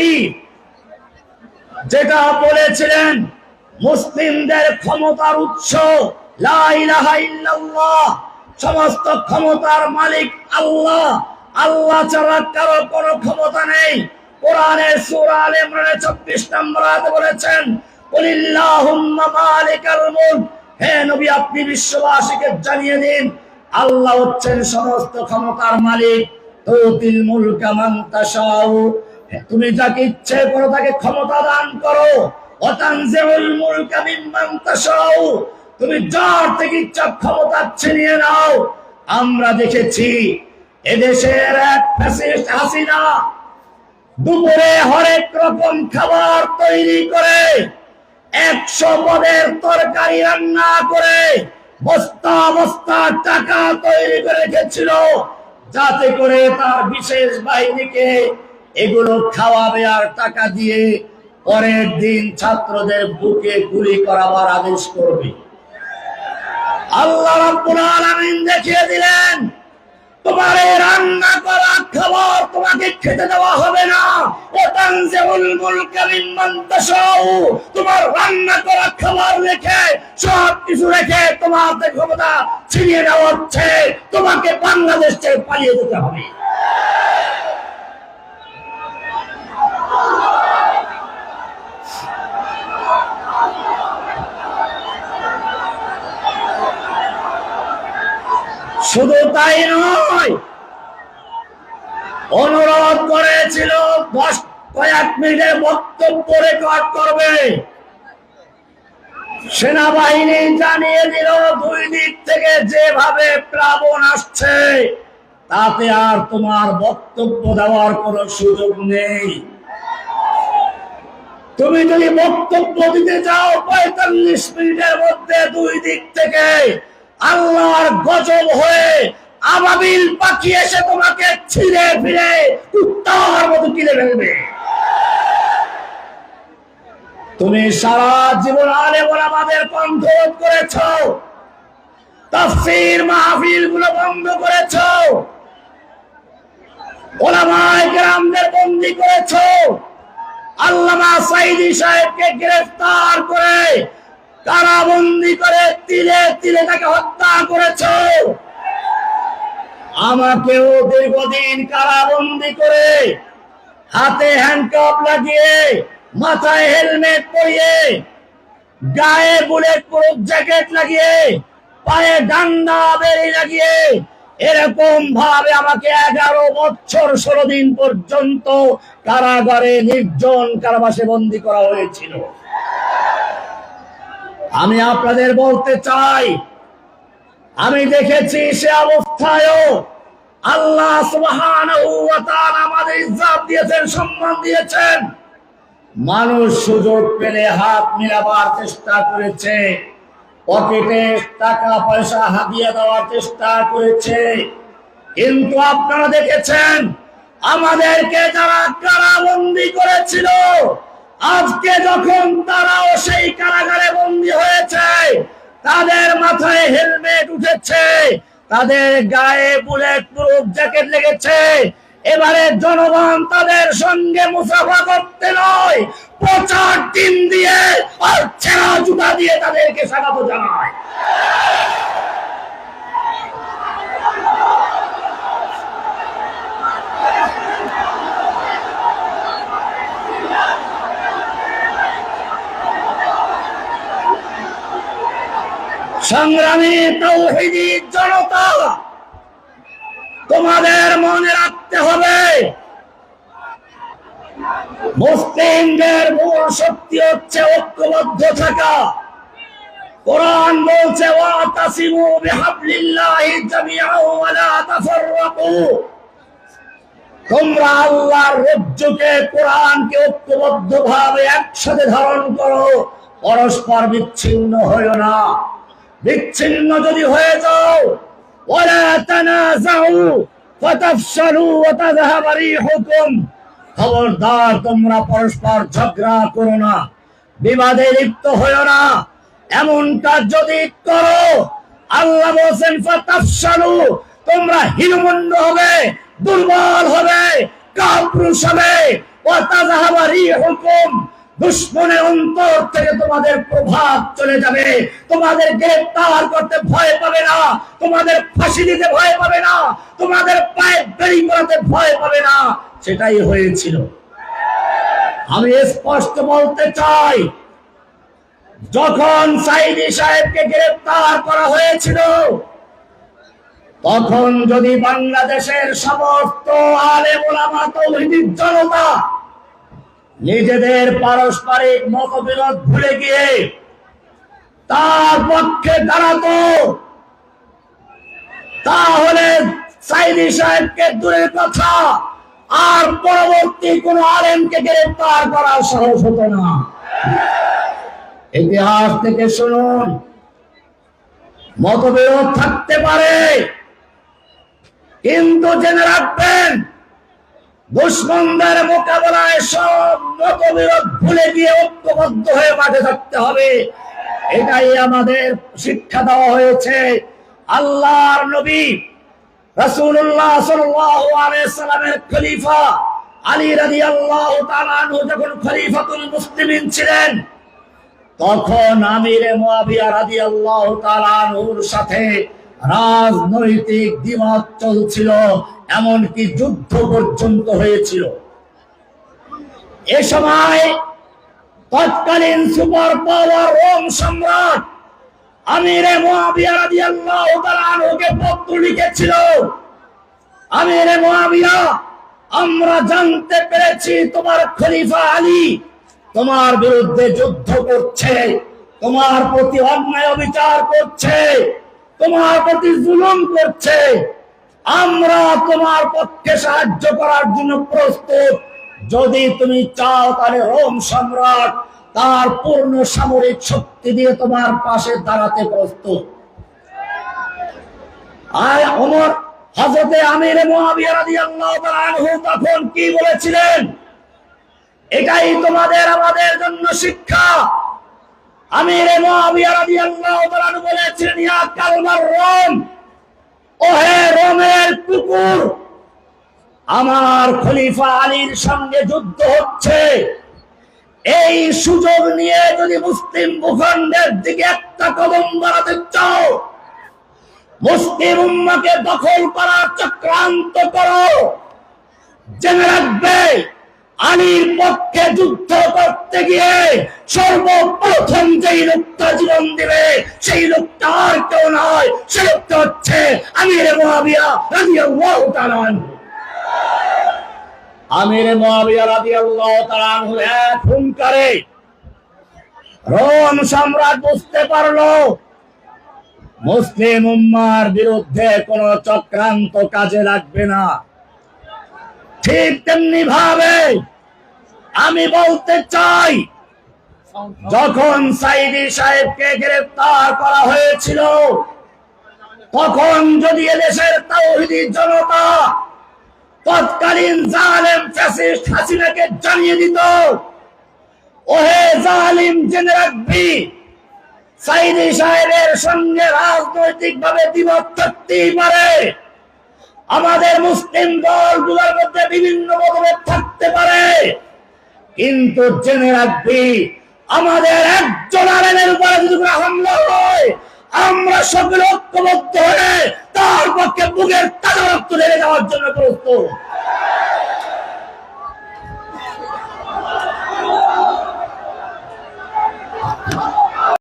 নবী যেটা বলেছিলেন, মুসলিমদের ক্ষমতার উৎস সমস্ত ক্ষমতার মালিক আল্লাহ। আল্লাহ ছাড়া কারও কোনো ক্ষমতা নেই। কোরআনের সূরা আলে ইমরানের 24 নম্বর বলেছেন হে নবী, আপনি বিশ্ববাসীকে জানিয়ে দিন, আল্লাহ হচ্ছেন সমস্ত ক্ষমতার মালিক। তুতিল মুলকা মান তাশাউ। তুমি যাকে ইচ্ছে করো তাকে ক্ষমতা দান করো। তুমি যার থেকে ইচ্ছা ক্ষমতা ছিনিয়ে নাও। আমরা দেখেছি এদেশের এক ফ্যাসিস্ট হাসিনা দুপুরে হরেক রকম খাবার তৈরি করে, একশো পদের তরকারি রান্না করে, বস্তা বস্তা টাকা তৈরি করে রেখেছিল। যাতে করে তার বিশেষ বাহিনীকে এগুলো খাওয়াবে আর টাকা দিয়ে পরের দিন ছাত্রদের বুকে গুলি করাবার আদেশ করবে। আল্লাহ দেখিয়ে দিলেন খাবার খেতে দেওয়া হবে না। তোমার রান্না খাবার রেখে রেখে তোমার হচ্ছে। তোমাকে বাংলাদেশ থেকে পালিয়ে যেতে হবে। শুধু তাই নয়, অনুরোধ করেছিল দশ কয়েক মিনিটের বক্তব্য রেকর্ড করবে। সেনাবাহিনী জানিয়ে দিল, দুই দিক থেকে যেভাবে প্লাবন আসছে, তাতে আর তোমার বক্তব্য দেওয়ার কোনো সুযোগ নেই। তুমি যদি বক্তব্য দিতে চাও, পঁয়তাল্লিশ মিনিটের মধ্যে দুই দিক থেকে আল্লাহর গজব হয়ে আবাবিল পাখি এসে তোমাকে ছিঁড়ে ফিরে কুত্তার মতো কিনে ফেলবে। তুমি সারা জীবন আলে আমাদের কণ্ঠ করেছ, তাফসীর মাহফিলগুলো বন্ধ করেছ, ওলামায়ে কেরামদের বন্দী করেছ, আল্লামা সাইদি সাহেবকে গ্রেফতার করে কারাবন্দি করে তিলে তিলে তাকে হত্যা করেছ। আমাকেও দীর্ঘদিন কারাবন্দি করে হাতে হ্যান্ডকাপ লাগিয়ে, মাথায় হেলমেট পরিয়ে, গায়ে বুলেট প্রুফ জ্যাকেট লাগিয়ে, পায়ে ডান্ডা বেরি লাগিয়ে, এরকম ভাবে আমাকে এগারো বছর ষোলো দিন পর্যন্ত কারাগারে নির্জন কারাবাসে বন্দি করা হয়েছিল। আমি আপনাদের বলতে চাই, আমি দেখেছি সে অবস্থায়ও আল্লাহ আমাদের ইজ্জত দিয়েছেন, সম্মান দিয়েছেন। মানুষ সুযোগ পেলে হাত মিলাবার চেষ্টা করেছে, পকেটে টাকা, পয়সা হাতিয়ে দেওয়ার চেষ্টা করেছে। কিন্তু আপনারা দেখেছেন, আমাদেরকে যারা কারাবন্দি করেছিল আজকে যখন তারাও সেই কারাগারে বন্দী হয়েছে, তাদের মাথায় হেলমেট উঠেছে, তাদের গায়ে বুলেট প্রুফ জ্যাকেট লেগেছে, এবারে জনগণ তাদের সঙ্গে মুসাফা করতে নয়, প্রচার টিম দিয়ে আর ছেঁড়া জুতা দিয়ে তাদেরকে স্বাগত জানায়। সংগ্রামী তৌহিদি জনতা, তোমাদের মনে রাখতে হবে, মুসলিমদের মূল শক্তি হচ্ছে ঐক্যবদ্ধ থাকা। কোরআন বলছে তোমরা আল্লাহর রজ্জুকে কোরআনকে ঐক্যবদ্ধ ভাবে একসাথে ধারণ করো, পরস্পর বিচ্ছিন্ন হইও না। বিচ্ছিন্ন যদি হয়ে যাও ওয়া তাযহাব রিহুকুম। খবরদার, তোমরা পরস্পর বিবাদে না। যদি করো, আল্লাহ তোমরা হিলমন্ড হবে, দুর্বল হবে, কাপুরুষ হবে। ও তাজাহাবারি হুকুম দুশ্মনের অন্তর থেকে তোমাদের প্রভাব চলে যাবে। তোমাদের গ্রেফতার করতে ভয় পাবে না। তোমাদের ফাঁসি দিতে ভয় পাবে না। তোমাদের পায়ে বেরি করাতে ভয় পাবে না। সেটাই হয়েছিল। আমি স্পষ্ট বলতে চাই, যখন সাইদি সাহেবকে গ্রেফতার করা হয়েছিল, তখন যদি বাংলাদেশের সমস্ত আলে ওলামা তৌহিদির জনতা নিজেদের পারস্পরিক মতবিরোধ ভুলে গিয়ে তার পক্ষে দাঁড়াতো। তাহলে সাইদি সাহেবকে দূরের কথা, আর পরবর্তী কোন আলেমকে গ্রেফতার করার সাহস হতো না। ইতিহাস থেকে শুনুন, মতবিরোধ থাকতে পারে, কিন্তু জেনে রাখবেন দুশ্মনদের মোকাবেলায় সব মতবিরোধ ভুলে গিয়ে ঐক্যবদ্ধ হয়ে মাঠে থাকতে হবে। এটাই আমাদের শিক্ষা দেওয়া হয়েছে। আল্লাহর নবী রাসূলুল্লাহ সাল্লাল্লাহু আলাইহি সাল্লামের খলিফা আলী রাদিয়াল্লাহু তাআলা যখন খলিফাতুল মুসলিমিন ছিলেন, তখন আমিরে মুয়াবিয়া রাদিয়াল্লাহু তাআলা সাথে রাজনৈতিক দ্বিমত চলছিল। এমনকি যুদ্ধ পর্যন্ত হয়েছিল। এ সময় তৎকালীন সুপার পাওয়ার রোম সম্রাট আমিরে আনহুকে পত্র লিখেছিল, আমিরে মুয়াবিয়া আমরা জানতে পেরেছি তোমার খলিফা আলী তোমার বিরুদ্ধে যুদ্ধ করছে, তোমার প্রতি অন্যায় অবিচার করছে, তোমার প্রতি জুলুম করছে আমরা তোমার পক্ষে সাহায্য করার জন্য প্রস্তুত। যদি তুমি চাও তাহলে রোম সম্রাট তার পূর্ণ সামরিক শক্তি দিয়ে তোমার পাশে দাঁড়াতে প্রস্তুত। আর অমর হজরতে আমির তখন কি বলেছিলেন? এটাই তোমাদের, আমাদের জন্য শিক্ষা। আমির বলেছিলেন, ইয়া কালমার কুকুর। আমার খলিফা আলীর সঙ্গে যুদ্ধ হচ্ছে। এই সুযোগ নিয়ে যদি মুসলিম ভূখণ্ডের দিকে একটা কদম বাড়াতে চাও, মুসলিম উম্মাকে দখল করার চক্রান্ত করো। জেনে রাখবে আলীর পক্ষে যুদ্ধ করতে গিয়ে সর্বপ্রথম যেই লোকটা জীবন দিবে, সেই লোকটা আর কেউ নয়, সে লোকটা হচ্ছে আমির মহাবিয়া রাদিয়াল্লাহু তাআলা আনহু। আমির মহাবিয়া রাদিয়াল্লাহু তাআলা আনহু এক হুঙ্কারে রোম সম্রাট বুঝতে পারল, মুসলিম উম্মার বিরুদ্ধে কোন চক্রান্ত কাজে লাগবে না ঠিক তেমনি ভাবে আমি বলতে চাই, যখন সাইদি সাহেবকে গ্রেফতার করা হয়েছিল, তখন যদি এদেশের তাওহিদি জনতা তৎকালীন জালেম ফ্যাসিস্ট হাসিনাকে জানিয়ে দিত, ওহে জালিম জেনে রাখবি, সাইদি সাহেবের সঙ্গে রাজনৈতিক ভাবে দ্বিমত থাকতেই পারে আমাদের মুসলিম দলগুলোর মধ্যে বিভিন্ন মতভেদ থাকতে পারে। কিন্তু জেনে রাখবি, আমাদের একজন আলেমের উপরে যদি কোনো হামলা হয়, আমরা সকলে ঐক্যবদ্ধ হয়ে তার পক্ষে বুকের তাজা রক্ত ঢেলে যাওয়ার জন্য প্রস্তুত।